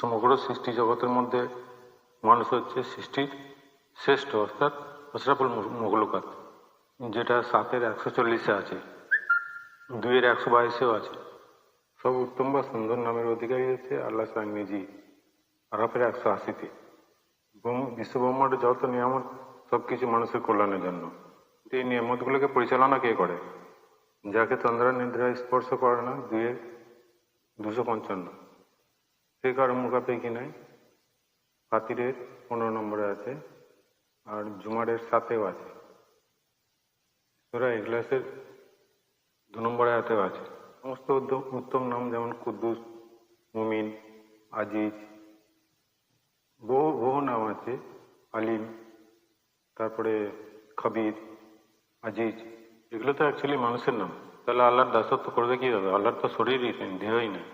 সমগ্র সৃষ্টি জগতের মধ্যে মানুষ হচ্ছে সৃষ্টির শ্রেষ্ঠ, অর্থাৎ অশরাফুল মুগলকাত যেটা সাতের একশো চল্লিশে আছে, দুইয়ের একশো বাইশেও আছে। সব উত্তম বা সুন্দর নামের অধিকারী হচ্ছে আল্লাহ সাং নিজেই আরফের একশো আশিতে। ব্রহ্ম- বিশ্ব ব্রহ্মাণ্ডে যত নিয়ামত সব কিছু মানুষের কল্যাণের জন্য। এই নিয়ামতগুলোকে পরিচালনা কে করে? যাকে তন্দ্রা নিদ্রা স্পর্শ করে না দুয়ে দুশো পঞ্চান্ন। সে কারও মুখাপে কি নাই ফাতিরের পনেরো নম্বরে আছে আর জুমারের সাথেও আছে। তোরা এগলাসের দু নম্বরে আয়াতেও আছে। সমস্ত উত্তম নাম যেমন কুদ্দুস, মুমিন, আজিজ, বহু বহু নাম আছে, আলিম, তারপরে খবির, আজিজ, এগুলো তো অ্যাকচুয়ালি মানুষের নাম। তাহলে আল্লাহর দাসত্ব করবে কি হবে আল্লাহর তো শরীরই দেহই নেই।